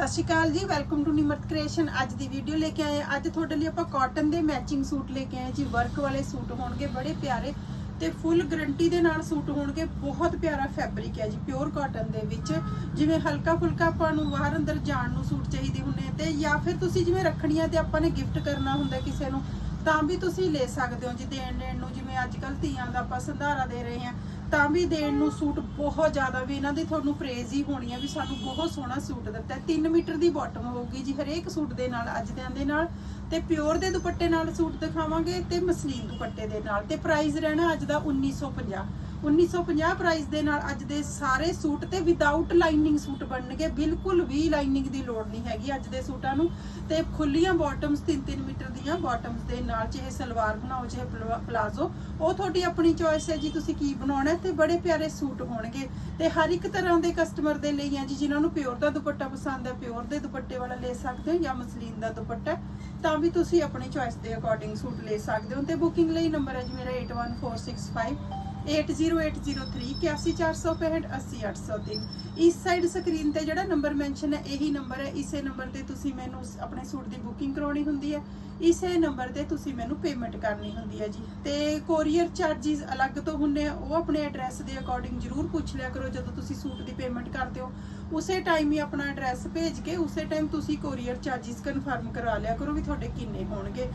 ਸਤਿ ਸ਼੍ਰੀ ਅਕਾਲ ਜੀ welcome to Nimrat creation ਅੱਜ ਦੀ ਵੀਡੀਓ ਲੈ ਕੇ ਆਏ ਅੱਜ ਤੁਹਾਡੇ ਲਈ ਆਪਾਂ ਕਾਟਨ ਦੇ ਮੈਚਿੰਗ ਸੂਟ ਲੈ ਕੇ ਆਏ ਜੀ। ਵਰਕ ਵਾਲੇ ਸੂਟ ਹੋਣਗੇ ਬੜੇ ਪਿਆਰੇ ਤੇ ਫੁੱਲ ਗਰੰਟੀ ਦੇ ਨਾਲ ਸੂਟ ਹੋਣਗੇ। ਬਹੁਤ ਪਿਆਰਾ ਫੈਬਰਿਕ ਹੈ ਜੀ ਪਿਓਰ ਕਾਟਨ ਦੇ ਵਿੱਚ। ਜਿਵੇਂ ਹਲਕਾ ਫੁਲਕਾ ਆਪਾਂ ਨੂੰ ਬਾਹਰ ਅੰਦਰ ਜਾਣ ਨੂੰ ਸੂਟ ਚਾਹੀਦੇ ਹੁੰਦੇ ਆ ਤੇ ਜਾਂ ਫਿਰ ਤੁਸੀਂ ਜਿਵੇਂ ਰੱਖੜੀਆਂ ਤੇ ਆਪਾਂ ਨੇ ਗਿਫਟ ਕਰਨਾ ਹੁੰਦਾ ਕਿਸੇ ਨੂੰ, ਤਾਂ ਵੀ ਤੁਸੀਂ ਲੈ ਸਕਦੇ ਹੋ ਜੀ। ਦੇਣ ਲੈਣ ਨੂੰ ਜਿਵੇਂ ਅੱਜ ਕੱਲ ਧੀਆਂ ਦਾ ਆਪਾਂ ਸੰਧਾਰਾ ਦੇ ਰਹੇ ਹਾਂ। ਤਾਂ ਵੀ ਦੇਣ ਨੂੰ ਸੂਟ ਬਹੁਤ ਜ਼ਿਆਦਾ ਵੀ ਇਹਨਾਂ ਦੀ ਤੁਹਾਨੂੰ ਪ੍ਰੇਜ਼ ਹੀ ਹੋਣੀ ਹੈ ਵੀ ਸਾਨੂੰ ਬਹੁਤ ਸੋਹਣਾ ਸੂਟ ਦਿੱਤਾ ਹੈ। 3 ਮੀਟਰ ਦੀ ਬਾਟਮ ਹੋਊਗੀ ਜੀ ਹਰੇਕ ਸੂਟ ਦੇ ਨਾਲ, ਅੱਜ ਦੇ ਦੇ ਨਾਲ ਤੇ ਪਿਓਰ ਦੇ ਦੁਪੱਟੇ ਨਾਲ ਸੂਟ ਦਿਖਾਵਾਂਗੇ ਤੇ ਮਸਲੀਨ ਦੁਪੱਟੇ ਦੇ ਨਾਲ ਤੇ ਪ੍ਰਾਈਸ ਰਹਿਣਾ ਅੱਜ ਦਾ 1950 1950 ਪ੍ਰਾਈਸ ਦੇ ਨਾਲ ਅੱਜ ਦੇ ਸਾਰੇ ਸੂਟ ਤੇ ਵਿਦਆਊਟ ਲਾਈਨਿੰਗ ਸੂਟ ਬਣਨਗੇ, ਬਿਲਕੁਲ ਵੀ ਲਾਈਨਿੰਗ ਦੀ ਲੋੜ ਨਹੀਂ ਹੈਗੀ ਅੱਜ ਦੇ ਸੂਟਾਂ ਨੂੰ। ਤੇ ਖੁੱਲੀਆਂ ਬਾਟਮਸ 3-3 ਮੀਟਰ ਦੀਆਂ ਬਾਟਮਸ ਦੇ ਨਾਲ, ਚਾਹੇ ਸਲਵਾਰ ਬਣਾਓ, ਚਾਹੇ ਪਲਾਜ਼ੋ, ਉਹ ਤੁਹਾਡੀ ਆਪਣੀ ਚੋਇਸ ਹੈ ਜੀ, ਤੁਸੀਂ ਕੀ ਬਣਾਉਣਾ ਤੇ ਬੜੇ ਪਿਆਰੇ ਸੂਟ ਹੋਣਗੇ। ਤੇ ਹਰ ਇੱਕ ਤਰ੍ਹਾਂ ਦੇ ਕਸਟਮਰ ਦੇ ਲਈ ਹੈ ਜੀ, ਜਿਨ੍ਹਾਂ ਨੂੰ ਪਿਓਰ ਦਾ ਦੁਪੱਟਾ ਪਸੰਦ ਹੈ, ਪਿਓਰ ਦੇ ਦੁਪੱਟੇ ਵਾਲਾ ਲੈ ਸਕਦੇ ਹੋ ਜਾਂ ਮਸਲੀਨ ਦਾ ਦੁਪੱਟਾ, ਤਾਂ ਵੀ ਤੁਸੀਂ ਆਪਣੀ ਚੋਇਸ ਦੇ ਅਕੋਰਡਿੰਗ ਸੂਟ ਲੈ ਸਕਦੇ ਹੋ। ਤੇ ਬੁਕਿੰਗ ਲਈ ਨੰਬਰ ਹੈ ਜੀ ਮੇਰਾ 81465 808038046803 ਇਸ ਸਾਈਡ ਸਕਰੀਨ ਤੇ ਜਿਹੜਾ ਨੰਬਰ ਮੈਂਸ਼ਨ ਹੈ, ਇਹੀ ਨੰਬਰ ਹੈ। ਇਸੇ ਨੰਬਰ ਤੇ ਤੁਸੀਂ ਮੈਨੂੰ ਆਪਣੇ ਸੂਟ ਦੀ ਬੁਕਿੰਗ ਕਰਾਉਣੀ ਹੁੰਦੀ ਹੈ। ਇਸੇ ਨੰਬਰ ਤੇ ਤੁਸੀਂ ਮੈਨੂੰ ਪੇਮੈਂਟ ਕਰਨੀ ਹੁੰਦੀ ਹੈ ਜੀ। ਤੇ ਕੋਰੀਅਰ ਚਾਰजेस ਅਲੱਗ ਤੋਂ ਹੁੰਦੇ ਆ। ਉਹ ਆਪਣੇ ਐਡਰੈਸ ਦੇ ਅਕੋਰਡਿੰਗ ਜਰੂਰ ਪੁੱਛ ਲਿਆ ਕਰੋ, ਜਦੋਂ ਤੁਸੀਂ ਸੂਟ ਦੀ ਪੇਮੈਂਟ ਕਰਦੇ ਹੋ। ਉਸੇ ਟਾਈਮ ਹੀ ਆਪਣਾ ਐਡਰੈਸ ਭੇਜ ਕੇ, ਉਸੇ ਟਾਈਮ ਤੁਸੀਂ ਕੋਰੀਅਰ ਚਾਰजेस ਕਨਫਰਮ ਕਰਾ ਲਿਆ ਕਰੋ ਵੀ ਤੁਹਾਡੇ ਕਿੰਨੇ ਹੋਣਗੇ।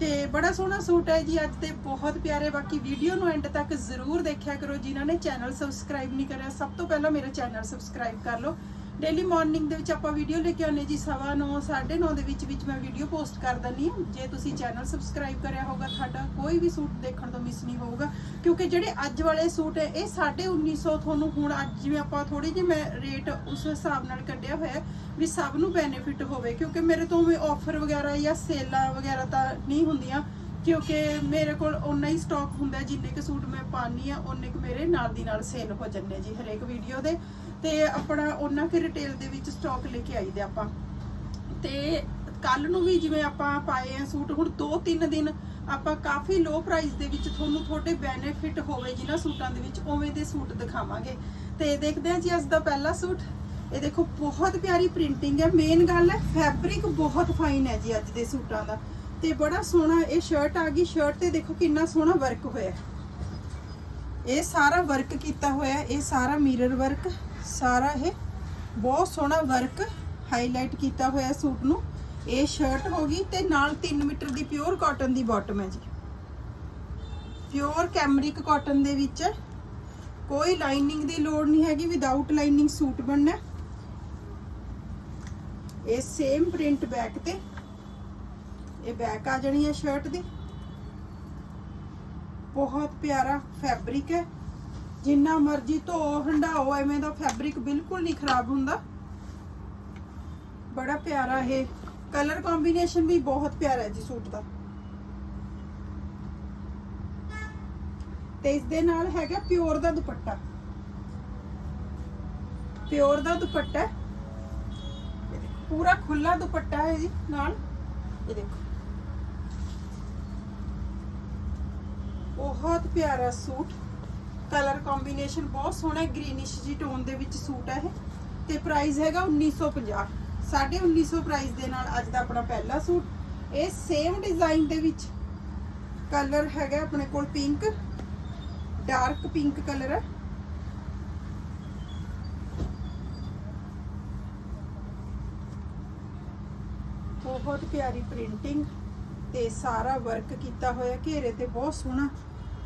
ਤੇ ਬੜਾ ਸੋਹਣਾ ਸੂਟ ਹੈ ਜੀ ਅੱਜ ਤੇ ਬਹੁਤ ਪਿਆਰੇ, ਬਾਕੀ ਵੀਡੀਓ ਨੂੰ ਐਂਡ ਤੱਕ ਜ਼ਰੂਰ ਦੇਖਿਆ ਕਰੋ। ਜਿਨ੍ਹਾਂ ਨੇ ਚੈਨਲ ਸਬਸਕ੍ਰਾਈਬ ਨਹੀਂ ਕਰਿਆ, ਸਭ ਤੋਂ ਪਹਿਲਾਂ ਮੇਰਾ ਚੈਨਲ ਸਬਸਕ੍ਰਾਈਬ ਕਰ ਲਓ। ਡੇਲੀ ਮਾਰਨਿੰਗ ਦੇ ਵਿੱਚ ਆਪਾਂ ਵੀਡੀਓ ਲੈ ਕੇ ਆਉਂਦੇ ਜੀ ਸਵਾ ਨੌ, ਸਾਢੇ 9:30 ਦੇ ਵਿੱਚ ਵਿੱਚ ਮੈਂ ਵੀਡੀਓ ਪੋਸਟ ਕਰ ਦਿੰਦੀ ਹਾਂ। ਜੇ ਤੁਸੀਂ ਚੈਨਲ ਸਬਸਕ੍ਰਾਈਬ ਕਰਿਆ ਹੋਗਾ ਤੁਹਾਡਾ ਕੋਈ ਵੀ ਸੂਟ ਦੇਖਣ ਤੋਂ ਮਿਸ ਨਹੀਂ ਹੋਊਗਾ। ਕਿਉਂਕਿ ਜਿਹੜੇ ਅੱਜ ਵਾਲੇ ਸੂਟ ਹੈ ਇਹ 1950 ਤੁਹਾਨੂੰ ਹੁਣ ਅੱਜ ਜਿਵੇਂ ਆਪਾਂ ਥੋੜੀ ਜਿਹੀ ਮੈਂ ਰੇਟ ਉਸ ਹਿਸਾਬ ਨਾਲ ਕੱਢਿਆ ਹੋਇਆ ਵੀ ਸਭ ਨੂੰ ਬੈਨੀਫਿਟ ਹੋਵੇ। ਕਿਉਂਕਿ ਮੇਰੇ ਤੋਂ ਵੀ ਆਫਰ ਵਗੈਰਾ ਜਾਂ ਸੇਲਾਂ ਵਗੈਰਾ ਤਾਂ ਨਹੀਂ ਹੁੰਦੀਆਂ। ਕਿਉਂਕਿ ਮੇਰੇ ਕੋਲ ਓਨਾ ਹੀ ਸਟਾਕ ਹੁੰਦਾ ਜਿੰਨੇ ਕੁ ਸੂਟ ਮੈਂ ਪਾਣੀ ਆ ਓਨੇ ਕੁ ਮੇਰੇ ਨਾਲ ਦੀ ਨਾਲ ਸੇਲ ਹੋ ਜੰਨੇ ਜੀ ਹਰੇਕ ਵੀਡੀਓ ਦੇ। ਤੇ ਆਪਣਾ ਉਹਨਾਂ ਕਿ ਰਿਟੇਲ ਦੇ ਵਿੱਚ ਸਟਾਕ ਲੈ ਕੇ ਆਈਦੇ ਆਪਾਂ। ਤੇ ਕੱਲ ਨੂੰ ਵੀ ਜਿਵੇਂ ਆਪਾਂ ਪਾਏ ਆ ਸੂਟ, ਹੁਣ 2-3 ਦਿਨ ਆਪਾਂ ਕਾਫੀ ਲੋ ਪ੍ਰਾਈਸ ਦੇ ਵਿੱਚ ਤੁਹਾਨੂੰ ਤੁਹਾਡੇ ਬੈਨੀਫਿਟ ਹੋਵੇ ਜਿਨ੍ਹਾਂ ਸੂਟਾਂ ਦੇ ਵਿੱਚ, ਉਵੇਂ ਦੇ ਸੂਟ ਦਿਖਾਵਾਂਗੇ। ਤੇ ਦੇਖਦੇ ਹਾਂ ਜੀ ਅੱਜ ਦਾ ਪਹਿਲਾ ਸੂਟ। ਇਹ ਦੇਖੋ, ਬਹੁਤ ਪਿਆਰੀ ਪ੍ਰਿੰਟਿੰਗ ਹੈ। ਮੇਨ ਗੱਲ ਹੈ ਫੈਬਰਿਕ ਬਹੁਤ ਫਾਈਨ ਹੈ ਜੀ ਅੱਜ ਦੇ ਸੂਟਾਂ ਦਾ। ਤੇ ਬੜਾ ਸੋਹਣਾ ਇਹ ਸ਼ਰਟ ਆ ਗਈ। ਸ਼ਰਟ ਤੇ ਦੇਖੋ ਕਿੰਨਾ ਸੋਹਣਾ ਵਰਕ ਹੋਇਆ। ਇਹ ਸਾਰਾ ਵਰਕ ਕੀਤਾ ਹੋਇਆ, ਇਹ ਸਾਰਾ ਮਿਰਰ ਵਰਕ ਸਾਰਾ ਇਹ ਬਹੁਤ ਸੋਹਣਾ ਵਰਕ ਹਾਈਲਾਈਟ ਕੀਤਾ ਹੋਇਆ ਸੂਟ ਨੂੰ। ਇਹ ਸ਼ਰਟ ਹੋ ਗਈ ਤੇ ਨਾਲ 3 ਮੀਟਰ ਦੀ ਪਿਓਰ ਕਾਟਨ ਦੀ ਬਾਟਮ ਹੈ ਜੀ। ਪਿਓਰ ਕੈਮਰਿਕ ਕਾਟਨ ਦੇ ਵਿੱਚ ਕੋਈ ਲਾਈਨਿੰਗ ਦੀ ਲੋੜ ਨਹੀਂ ਹੈਗੀ ਵਿਦਆਊਟ ਲਾਈਨਿੰਗ ਸੂਟ ਬਣਨਾ ਇਹ ਸੇਮ ਪ੍ਰਿੰਟ ਬੈਕ ਤੇ ਇਹ ਬੈਕ ਆ ਜਾਣੀ ਹੈ ਸ਼ਰਟ ਦੀ। ਬਹੁਤ ਪਿਆਰਾ ਫੈਬਰਿਕ ਹੈ। ਜਿੰਨਾ ਮਰਜ਼ੀ ਧੋ ਹੰਡਾਓ ਐਵੇਂ ਦਾ ਫੈਬਰਿਕ ਬਿਲਕੁਲ ਨਹੀਂ ਖਰਾਬ ਹੁੰਦਾ। ਬੜਾ ਪਿਆਰਾ ਇਹ। ਕਲਰ ਕੰਬੀਨੇਸ਼ਨ ਵੀ ਬਹੁਤ ਪਿਆਰਾ ਹੈ ਜੀ ਸੂਟ ਦਾ। ਤੇ ਇਸ ਦੇ ਨਾਲ ਹੈਗਾ ਪਿਓਰ ਦਾ ਦੁਪੱਟਾ। ਪਿਓਰ ਦਾ ਦੁਪੱਟਾ ਪੂਰਾ ਖੁੱਲਾ ਦੁਪੱਟਾ ਹੈ ਜੀ ਨਾਲ। ਇਹ ਦੇਖੋ। ਬਹੁਤ ਪਿਆਰਾ ਸੂਟ। ਕਲਰ ਕੰਬੀਨੇਸ਼ਨ ਬਹੁਤ ਸੋਹਣਾ ਗ੍ਰੀਨਿਸ਼ ਜੀ ਟੋਨ ਦੇ ਵਿੱਚ ਸੂਟ ਹੈ ਇਹ। ਤੇ ਪ੍ਰਾਈਸ ਹੈਗਾ 1950 1950 ਪ੍ਰਾਈਸ ਦੇ ਨਾਲ ਅੱਜ ਦਾ ਆਪਣਾ ਪਹਿਲਾ ਸੂਟ। ਇਹ ਸੇਮ ਡਿਜ਼ਾਈਨ ਦੇ ਵਿੱਚ ਕਲਰ ਹੈਗਾ ਆਪਣੇ ਕੋਲ ਪਿੰਕ ਡਾਰਕ ਪਿੰਕ ਕਲਰ ਹੈ। ਬਹੁਤ ਪਿਆਰੀ ਪ੍ਰਿੰਟਿੰਗ ਤੇ ਸਾਰਾ ਵਰਕ ਕੀਤਾ ਹੋਇਆ ਘੇਰੇ ਤੇ ਬਹੁਤ ਸੋਹਣਾ।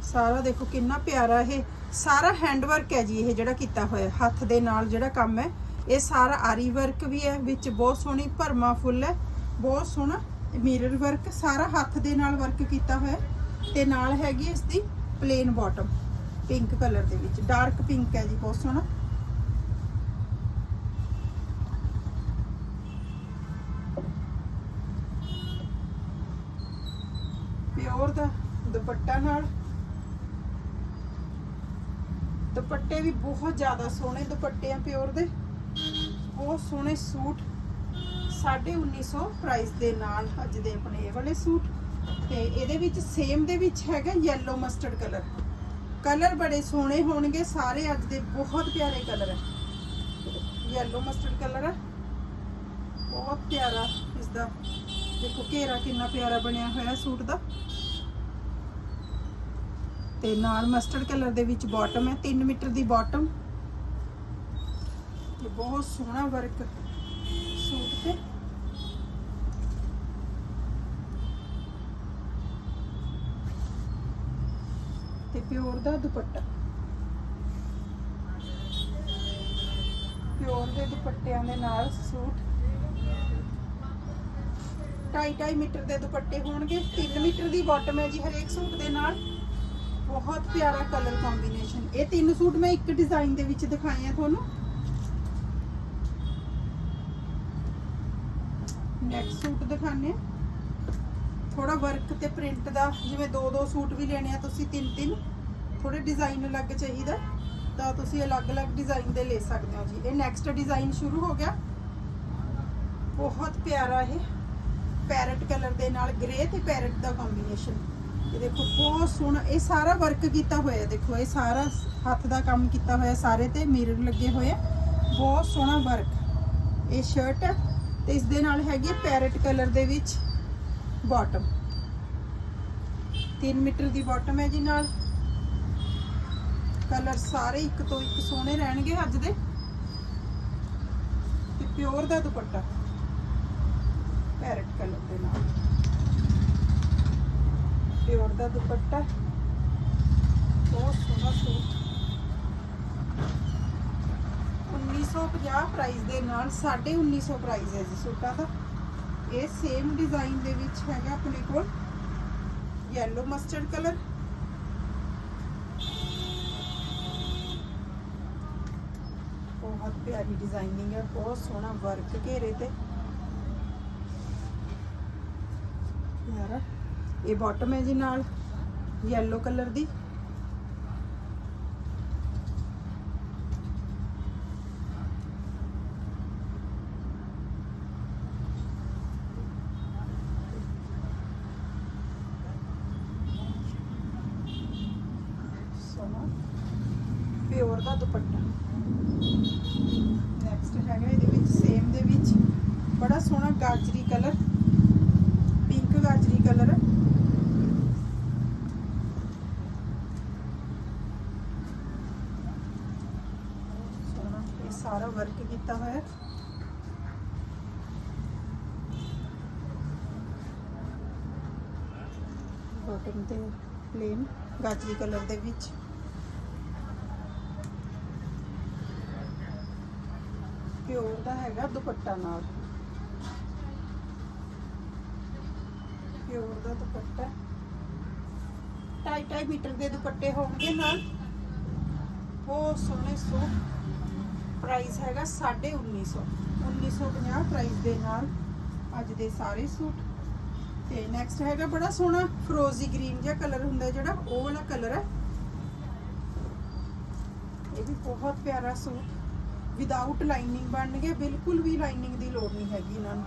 ਸਾਰਾ ਦੇਖੋ ਕਿੰਨਾ ਪਿਆਰਾ ਇਹ। ਸਾਰਾ ਹੈਂਡ ਵਰਕ ਹੈ ਜੀ ਇਹ ਜਿਹੜਾ ਕੀਤਾ ਹੋਇਆ। ਹੱਥ ਦੇ ਨਾਲ ਜਿਹੜਾ ਕੰਮ ਹੈ, ਇਹ ਸਾਰਾ ਆਰੀ ਵਰਕ ਵੀ ਹੈ, ਵਿੱਚ ਬਹੁਤ ਸੋਹਣੀ ਭਰਮਾ ਫੁੱਲ ਹੈ, ਬਹੁਤ ਸੋਹਣਾ ਮਿਰਰ ਵਰਕ ਸਾਰਾ ਹੱਥ ਦੇ ਨਾਲ ਵਰਕ ਕੀਤਾ ਹੋਇਆ ਹੈ। ਤੇ ਨਾਲ ਹੈਗੀ ਇਸ ਦੀ ਪਲੇਨ ਬਾਟਮ ਪਿੰਕ ਕਲਰ ਦੇ ਵਿੱਚ। ਡਾਰਕ ਪਿੰਕ ਹੈ ਜੀ, ਬਹੁਤ ਸੋਹਣਾ। ਪਿਓਰ ਦਾ ਦੁਪੱਟਾ ਨਾਲ ਦੁਪੱਟੇ ਵੀ ਬਹੁਤ ਜ਼ਿਆਦਾ ਸੋਹਣੇ ਦੁਪੱਟੇ ਆ ਪਿਓਰ ਦੇ। ਬਹੁਤ ਸੋਹਣੇ ਸੂਟ। 1950 ਪ੍ਰਾਈਸ ਦੇ ਨਾਲ ਅੱਜ ਦੇ ਆਪਣੇ ਇਹ ਵਾਲੇ ਸੂਟ। ਤੇ ਇਹਦੇ ਵਿੱਚ ਸੇਮ ਦੇ ਵਿੱਚ ਹੈਗਾ ਯੈਲੋ ਮਸਟਰਡ ਕਲਰ ਕਲਰ ਬੜੇ ਸੋਹਣੇ ਹੋਣਗੇ, ਸਾਰੇ ਅੱਜ ਦੇ ਬਹੁਤ ਪਿਆਰੇ ਕਲਰ ਹੈ ਯੈਲੋ ਮਸਟਰਡ ਕਲਰ ਹੈ ਪਿਆਰਾ ਇਸ ਦਾ ਦੇਖੋ ਘੇਰਾ ਕਿੰਨਾ ਪਿਆਰਾ ਬਣਿਆ ਹੋਇਆ ਸੂਟ ਦਾ। ਤੇ ਨਾਲ ਮਸਟਰਡ ਕਲਰ ਦੇ ਵਿੱਚ ਬਾਟਮ ਹੈ 3 ਮੀਟਰ ਦੀ ਬਾਟਮ ਤੇ ਬਹੁਤ ਸੋਹਣਾ ਵਰਕ ਸੂਟ ਤੇ। ਤੇ ਪਿਓਰ ਦਾ ਦੁਪੱਟਾ। ਪਿਓਰ ਦੇ ਦੁਪੱਟਿਆਂ ਦੇ ਨਾਲ ਸੂਟ। 2.5 ਮੀਟਰ ਦੇ ਦੁਪੱਟੇ ਹੋਣਗੇ 3 ਮੀਟਰ ਦੀ ਬਾਟਮ ਹੈ ਜੀ ਹਰੇਕ ਸੂਟ ਦੇ ਨਾਲ। ਬਹੁਤ ਪਿਆਰਾ ਕਲਰ ਕੰਬੀਨੇਸ਼ਨ ਇਹ ਤਿੰਨ ਸੂਟ ਮੈਂ ਇੱਕ ਡਿਜ਼ਾਈਨ ਦੇ ਵਿੱਚ ਦਿਖਾਏ ਆ ਤੁਹਾਨੂੰ। ਨੈਕਸਟ ਸੂਟ ਦਿਖਾਣੇ ਥੋੜਾ ਵਰਕ ਤੇ ਪ੍ਰਿੰਟ ਦਾ, ਜਿਵੇਂ ਦੋ ਦੋ ਸੂਟ ਵੀ ਲੈਣੇ ਆ ਤੁਸੀਂ, ਤਿੰਨ ਤਿੰਨ ਥੋੜੇ ਡਿਜ਼ਾਈਨ ਅਲੱਗ ਚਾਹੀਦਾ। ਤਾਂ ਤੁਸੀਂ ਅਲੱਗ-ਅਲੱਗ ਡਿਜ਼ਾਈਨ ਦੇ ਲੈ ਸਕਦੇ ਹੋ ਜੀ। ਇਹ ਨੈਕਸਟ ਡਿਜ਼ਾਈਨ ਸ਼ੁਰੂ ਹੋ ਗਿਆ। ਬਹੁਤ ਪਿਆਰਾ ਇਹ। ਪੈਰਟ ਕਲਰ ਦੇ ਨਾਲ ਗ੍ਰੇ ਤੇ ਪੈਰਟ ਦਾ ਕੰਬੀਨੇਸ਼ਨ ਇਹ ਦੇਖੋ, ਬਹੁਤ ਸੋਹਣਾ, ਇਹ ਸਾਰਾ ਵਰਕ ਕੀਤਾ ਹੋਇਆ ਦੇਖੋ, ਇਹ ਸਾਰਾ ਹੱਥ ਦਾ ਕੰਮ ਕੀਤਾ ਹੋਇਆ, ਸਾਰੇ ਤੇ ਮਿਰਰ ਲੱਗੇ ਹੋਏ ਆ। ਬਹੁਤ ਸੋਹਣਾ ਵਰਕ ਇਹ ਸ਼ਰਟ ਹੈ ਤੇ ਇਸ ਦੇ ਨਾਲ ਹੈਗੀ ਪੈਰਟ ਕਲਰ ਦੇ ਵਿੱਚ ਬਾਟਮ 3 ਮੀਟਰ ਦੀ ਬਾਟਮ ਹੈ ਜੀ ਨਾਲ। ਕਲਰ ਸਾਰੇ ਇੱਕ ਤੋਂ ਇੱਕ ਸੋਹਣੇ ਰਹਿਣਗੇ ਅੱਜ ਦੇ। ਤੇ ਪਿਓਰ ਦਾ ਦੁਪੱਟਾ। ਪੈਰਟ ਕਲਰ ਦੇ ਨਾਲ। ਪਿਓਰ ਦਾ ਦੁਪੱਟਾ। ਬਹੁਤ ਸੋਹਣਾ ਸੂਟ। 1950 ਪ੍ਰਾਈਸ ਦੇ ਨਾਲ 1950 ਪ੍ਰਾਈਸ ਹੈ ਜੀ ਸੂਟਾਂ ਦਾ। ਇਹ ਸੇਮ ਡਿਜ਼ਾਈਨ ਦੇ ਵਿੱਚ ਹੈਗਾ ਆਪਣੇ ਕੋਲ। ਯੈਲੋ ਮਸਟਰਡ ਕਲਰ ਬਹੁਤ ਪਿਆਰੀ ਡਿਜ਼ਾਈਨਿੰਗ ਹੈ, ਬਹੁਤ ਸੋਹਣਾ ਵਰਕ ਘੇਰੇ ਤੇ। ਯਾਰਾ ਇਹ ਬਾਟਮ ਹੈ ਜੀ ਨਾਲ ਯੈਲੋ ਕਲਰ ਦੀ। ਸੋਹਣਾ ਪਿਓਰ ਦਾ ਦੁਪੱਟਾ। ਨੈਕਸਟ ਹੈਗਾ ਇਹਦੇ ਵਿੱਚ ਸੇਮ ਦੇ ਵਿੱਚ। ਬੜਾ ਸੋਹਣਾ ਗਾਜਰੀ ਕਲਰ ਪਿੰਕ ਗਾਜਰੀ ਕਲਰ ਸੋਹਣਾ ਇਹ ਸਾਰਾ ਵਰਕ ਕੀਤਾ ਹੋਇਆ ਹੈ। ਬਾਟਮ ਤੇ ਪਲੇਨ ਗਾਜਰੀ ਕਲਰ ਦੇ ਵਿੱਚ। ਪਿਓਰ ਦਾ ਹੈਗਾ ਦੁਪੱਟਾ ਨਾਲ। ਪਿਓਰ ਦਾ ਦੁਪੱਟਾ। ਢਾਈ ਢਾਈ ਮੀਟਰ ਦੇ ਦੁਪੱਟੇ ਹੋਣਗੇ ਨਾਲ। ਬਹੁਤ ਸੋਹਣੇ ਸੂਟ ਪ੍ਰਾਈਸ ਹੈਗਾ 1950 1950 ਪ੍ਰਾਈਸ ਦੇ ਨਾਲ ਅੱਜ ਦੇ ਸਾਰੇ ਸੂਟ। ਤੇ ਨੈਕਸਟ ਹੈਗਾ ਬੜਾ ਸੋਹਣਾ ਫਰੋਜ਼ੀ ਗ੍ਰੀਨ ਜਿਹਾ ਕਲਰ ਹੁੰਦਾ ਜਿਹੜਾ, ਉਹ ਵਾਲਾ ਕਲਰ ਹੈ। ਇਹ ਵੀ ਬਹੁਤ ਪਿਆਰਾ ਸੂਟ। ਵਿਦਆਊਟ ਲਾਈਨਿੰਗ ਬਣਨਗੇ ਬਿਲਕੁਲ ਵੀ ਲਾਈਨਿੰਗ ਦੀ ਲੋੜ ਨਹੀਂ ਹੈਗੀ ਇਹਨਾਂ ਨੂੰ।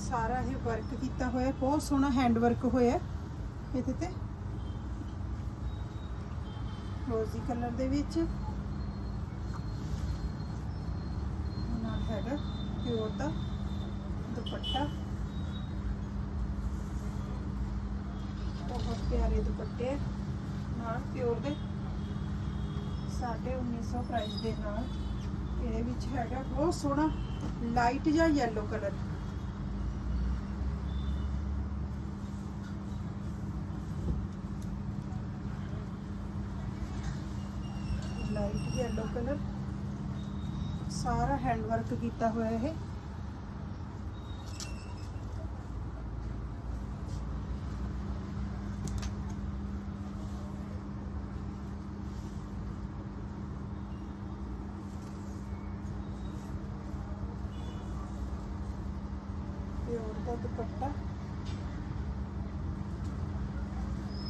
ਸਾਰਾ ਇਹ ਵਰਕ ਕੀਤਾ ਹੋਇਆ, ਬਹੁਤ ਸੋਹਣਾ ਹੈਂਡ ਵਰਕ ਹੋਇਆ ਇਹਦੇ ਤੇ। ਰੋਜ਼ੀ ਕਲਰ ਦੇ ਵਿੱਚ ਨਾਲ ਹੈਗਾ ਪਿਓਰ ਦਾ ਦੁਪੱਟਾ। ਬਹੁਤ ਪਿਆਰੇ ਦੁਪੱਟੇ ਨਾਲ ਪਿਓਰ ਦੇ। 1950 ਪ੍ਰਾਈਸ ਦੇ ਨਾਲ ਇਹਦੇ ਵਿੱਚ ਹੈਗਾ ਬਹੁਤ ਸੋਹਣਾ ਲਾਈਟ ਜਾਂ yellow colour light yellow colour ਸਾਰਾ ਹੈਂਡ ਵਰਕ ਕੀਤਾ ਹੋਇਆ ਇਹ। ਪਿਓਰ ਦਾ ਦੁਪੱਟਾ।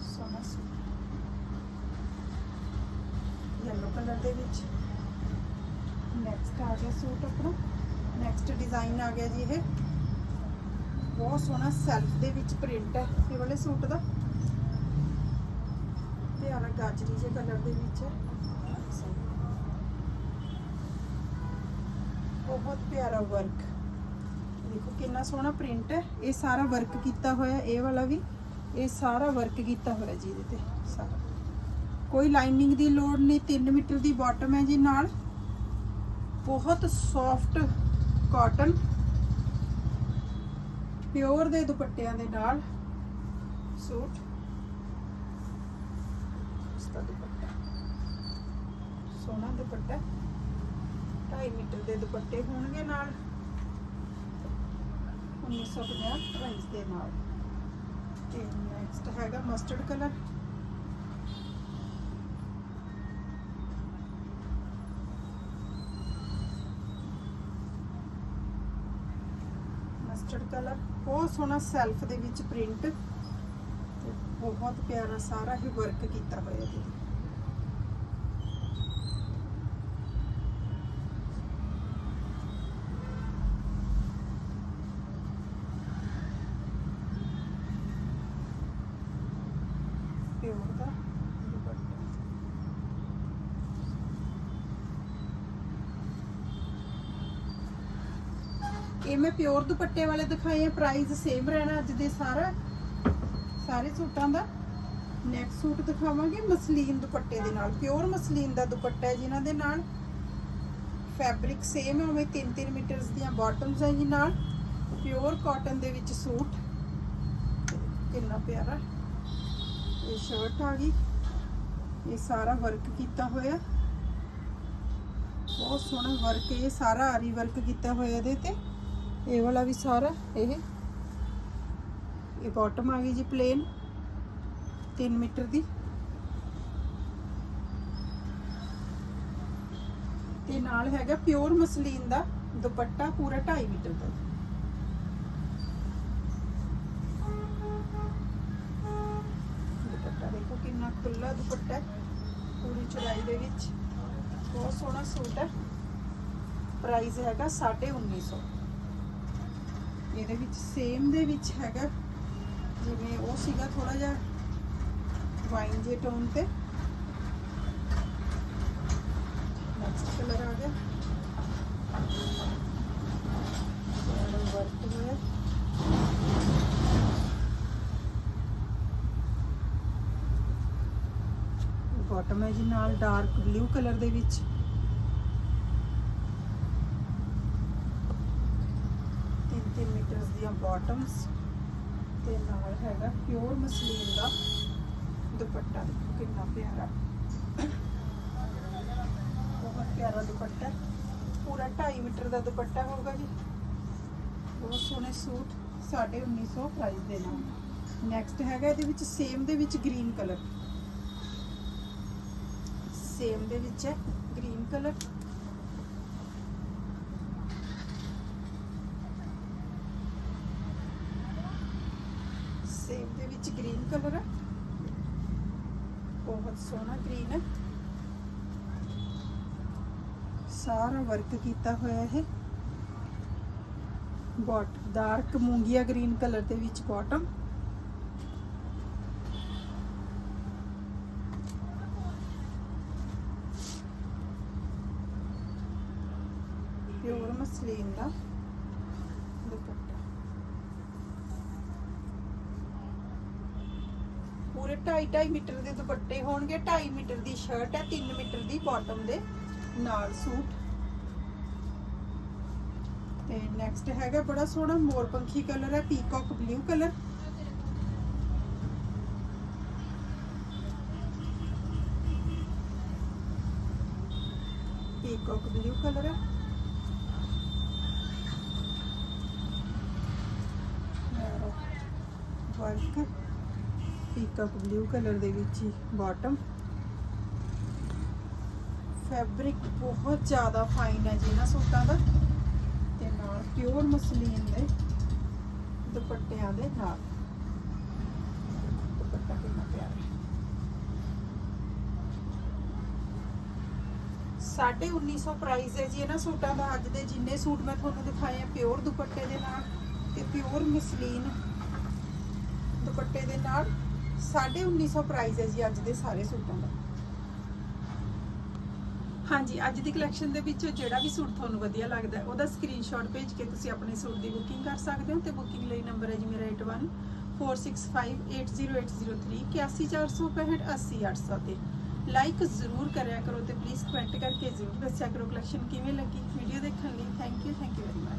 ਸੋਹਣਾ ਸੂਟ। ਯੈਲੋ ਕਲਰ ਦੇ ਵਿੱਚ। ਨੈਕਸਟ ਆ ਗਿਆ ਸੂਟ ਆਪਣਾ। ਨੈਕਸਟ ਡਿਜ਼ਾਈਨ ਆ ਗਿਆ ਜੀ ਇਹ। ਬਹੁਤ ਸੋਹਣਾ ਸੈਲਫ ਦੇ ਵਿੱਚ ਪ੍ਰਿੰਟ ਹੈ ਇਹ ਵਾਲੇ ਸੂਟ ਦਾ। ਪਿਆਰਾ ਗਾਜਰੀ ਜਿਹੇ ਕਲਰ ਦੇ ਵਿੱਚ ਹੈ। ਬਹੁਤ ਪਿਆਰਾ ਵਰਕ ਦੇਖੋ ਕਿੰਨਾ ਸੋਹਣਾ ਪ੍ਰਿੰਟ ਹੈ। ਇਹ ਸਾਰਾ ਵਰਕ ਕੀਤਾ ਹੋਇਆ ਇਹ ਵਾਲਾ ਵੀ। ਇਹ ਸਾਰਾ ਵਰਕ ਕੀਤਾ ਹੋਇਆ ਜੀ ਇਹਦੇ ਤੇ। ਸਾਰਾ। ਕੋਈ ਲਾਈਨਿੰਗ ਦੀ ਲੋੜ ਨਹੀਂ 3 ਮੀਟਰ ਦੀ ਬਾਟਮ ਹੈ ਜੀ ਨਾਲ। ਬਹੁਤ ਸੌਫਟ ਕਾਟਨ ਪਿਓਰ ਦੇ ਦੁਪੱਟਿਆਂ ਦੇ ਨਾਲ ਸੂਟ। ਇਸ ਦਾ ਦੁਪੱਟਾ। ਸੋਹਣਾ ਦੁਪੱਟਾ। 2.5 ਮੀਟਰ ਦੇ ਦੁਪੱਟੇ ਹੋਣਗੇ ਨਾਲ। 1950 ਪ੍ਰਾਈਸ ਦੇ ਨਾਲ। ਤੇ ਨੈਕਸਟ ਹੈਗਾ ਮਸਟਰਡ ਕਲਰ ਮਸਟਰਡ ਕਲਰ ਬਹੁਤ ਸੋਹਣਾ ਸੈਲਫ ਦੇ ਵਿੱਚ ਪ੍ਰਿੰਟ ਤੇ ਬਹੁਤ ਪਿਆਰਾ ਸਾਰਾ ਹੀ ਵਰਕ ਕੀਤਾ ਹੋਇਆ ਜੀ ਤੇ। ਪਿਓਰ ਦਾ ਦੁਪੱਟਾ ਇਹ ਮੈਂ ਪਿਓਰ ਦੁਪੱਟੇ ਵਾਲੇ ਦਿਖਾਏ ਆ ਪ੍ਰਾਈਸ ਸੇਮ ਰਹਿਣਾ ਅੱਜ ਦੇ ਸਾਰਾ। ਸਾਰੇ ਸੂਟਾਂ ਦਾ। ਨੈਕ ਸੂਟ ਦਿਖਾਵਾਂਗੇ, ਮਸਲੀਨ ਦੁਪੱਟੇ ਦੇ ਨਾਲ। ਪਿਓਰ ਮਸਲੀਨ ਦਾ ਦੁਪੱਟਾ ਹੈ ਜਿਨ੍ਹਾਂ ਦੇ ਨਾਲ। ਫੈਬਰਿਕ ਸੇਮ ਹੈ, ਉਵੇਂ 3-3 ਮੀਟਰਸ ਦੀਆਂ ਬਾਟਮਸ ਹੈ ਜੀ ਨਾਲ। ਪਿਓਰ ਕਾਟਨ ਦੇ ਵਿੱਚ ਸੂਟ। ਕਿੰਨਾ ਪਿਆਰਾ। ਇਹ ਸ਼ਰਟ ਆ ਗਈ। ਇਹ ਸਾਰਾ ਵਰਕ ਕੀਤਾ ਹੋਇਆ। ਬਹੁਤ ਸੋਹਣਾ ਵਰਕ ਇਹ ਸਾਰਾ ਆਰੀ ਵਰਕ ਕੀਤਾ ਹੋਇਆ ਇਹਦੇ ਤੇ। ਇਹ ਵਾਲਾ ਵੀ ਸਾਰਾ, ਇਹ। ਇਹ ਬਾਟਮ ਆ ਗਈ ਜੀ ਪਲੇਨ 3 ਮੀਟਰ ਦੀ। ਤੇ ਨਾਲ ਹੈਗਾ ਪਿਓਰ ਮਸਲੀਨ ਦਾ ਦੁਪੱਟਾ ਪੂਰਾ 2.5 ਮੀਟਰ ਦਾ। ਦੁਪੱਟਾ ਦੇਖੋ ਕਿੰਨਾ ਖੁੱਲਾ ਦੁਪੱਟਾ ਪੂਰੀ ਚੜਾਈ ਦੇ ਵਿੱਚ। ਬਹੁਤ ਸੋਹਣਾ ਸੂਟ ਹੈ। ਪ੍ਰਾਈਸ ਹੈਗਾ 1950 ਇਹਦੇ ਵਿੱਚ ਸੇਮ ਦੇ ਵਿੱਚ ਹੈਗਾ। ਜਿਵੇਂ ਉਹ ਸੀਗਾ ਥੋੜਾ ਜਿਹਾ ਵਾਈਨ ਜੇ ਟੋਨ ਤੇ। ਨੈਕਸਟ ਕਲਰ ਆ ਗਿਆ। ਵਰਕ ਹੋਇਆ ਬਾਟਮ ਹੈ। ਜੀ ਨਾਲ ਡਾਰਕ ਬਲੂ ਕਲਰ ਦੇ ਵਿੱਚ ਤਿੰਨ ਤਿੰਨ ਮੀਟਰਸ ਦੀਆਂ ਬਾਟਮਸ ਤੇ ਨਾਲ ਹੈਗਾ ਪਿਓਰ ਮਸਲੀਨ ਦਾ ਦੁਪੱਟਾ। ਦੇਖੋ ਕਿੰਨਾ ਪਿਆਰਾ। ਬਹੁਤ ਪਿਆਰਾ ਦੁਪੱਟਾ। ਪੂਰਾ 2.5 ਮੀਟਰ ਦਾ ਦੁਪੱਟਾ ਹੋਊਗਾ ਜੀ। ਬਹੁਤ ਸੋਹਣੇ ਸੂਟ 1950 ਪ੍ਰਾਈਸ ਦੇ ਨਾਲ। ਨੈਕਸਟ ਹੈਗਾ ਇਹਦੇ ਵਿੱਚ ਸੇਮ ਦੇ ਵਿੱਚ ਗ੍ਰੀਨ ਕਲਰ ਸੇਮ ਦੇ ਵਿੱਚ ਹੈ ਗ੍ਰੀਨ ਕਲਰ ਸੇਮ ਦੇ ਵਿੱਚ ਗ੍ਰੀਨ ਕਲਰ ਹੈ। ਬਹੁਤ ਸੋਹਣਾ ਗ੍ਰੀਨ ਹੈ। ਸਾਰਾ ਵਰਕ ਕੀਤਾ ਹੋਇਆ ਇਹ। ਬੋਟ ਡਾਰਕ ਮੂੰਗੀਆ ਗ੍ਰੀਨ ਕਲਰ ਦੇ ਵਿੱਚ ਬਾਟਮ ਪਿਓਰ ਮਸਲੀਨ ਦਾ ਦੁਪੱਟਾ ਪੂਰੇ 2.5 ਮੀਟਰ ਦੇ ਦੁਪੱਟੇ ਹੋਣਗੇ। 2.5 ਮੀਟਰ ਦੀ ਸ਼ਰਟ ਹੈ 3 ਮੀਟਰ ਦੀ ਬਾਟਮ ਦੇ ਨਾਲ ਸੂਟ। ਤੇ ਨੈਕਸਟ ਹੈਗਾ ਬੜਾ ਸੋਹਣਾ ਮੋਰਪੰਖੀ ਕਲਰ ਹੈ peacock blue colour peacock blue colour ਹੈ। ਵਰਕ ਪੀਕਅਪ ਬਲੂ ਕਲਰ ਦੇ ਵਿੱਚ ਹੀ ਬਾਟਮ ਫੈਬਰਿਕ ਬਹੁਤ ਜ਼ਿਆਦਾ ਫਾਈਨ ਹੈ ਜੀ ਇਹਨਾਂ ਸੂਟਾਂ ਦਾ। ਤੇ ਨਾਲ ਪਿਓਰ ਮਸਲੀਨ ਦੇ ਦੁਪੱਟਿਆਂ ਦੇ ਨਾਲ। ਦੁਪੱਟਾ ਕਿੰਨਾ ਪਿਆਰਾ 1950 ਪ੍ਰਾਈਸ ਹੈ ਜੀ ਇਹਨਾਂ ਸੂਟਾਂ ਦਾ ਅੱਜ ਦੇ ਜਿੰਨੇ ਸੂਟ ਮੈਂ ਤੁਹਾਨੂੰ ਦਿਖਾਏ ਆ ਪਿਓਰ ਦੁਪੱਟੇ ਦੇ ਨਾਲ ਤੇ ਪਿਓਰ ਮਸਲੀਨ ਦੁਪੱਟੇ ਦੇ ਨਾਲ। 1950 ਪ੍ਰਾਈਸ ਹੈ ਜੀ ਅੱਜ ਦੇ ਸਾਰੇ ਸੂਟਾਂ ਦਾ। ਹਾਂਜੀ, ਅੱਜ ਦੀ ਕਲੈਕਸ਼ਨ ਦੇ ਵਿੱਚ ਜਿਹੜਾ ਵੀ ਸੂਟ ਤੁਹਾਨੂੰ ਵਧੀਆ ਲੱਗਦਾ ਉਹਦਾ ਸਕਰੀਨਸ਼ਾਟ ਭੇਜ ਕੇ ਤੁਸੀਂ ਆਪਣੇ ਸੂਟ ਦੀ ਬੁਕਿੰਗ ਕਰ ਸਕਦੇ ਹੋ ਤੇ ਬੁਕਿੰਗ ਲਈ ਨੰਬਰ ਹੈ ਜੀ ਮੇਰਾ 8146580803 81465 ਤੇ। ਲਾਈਕ ਜ਼ਰੂਰ ਕਰਿਆ ਕਰੋ ਤੇ ਪਲੀਜ਼ ਕਮੈਂਟ ਕਰਕੇ ਜ਼ਰੂਰ ਦੱਸਿਆ ਕਰੋ ਕਲੈਕਸ਼ਨ ਕਿਵੇਂ ਲੱਗੀ। ਵੀਡੀਓ ਦੇਖਣ ਲਈ thank you thank you very much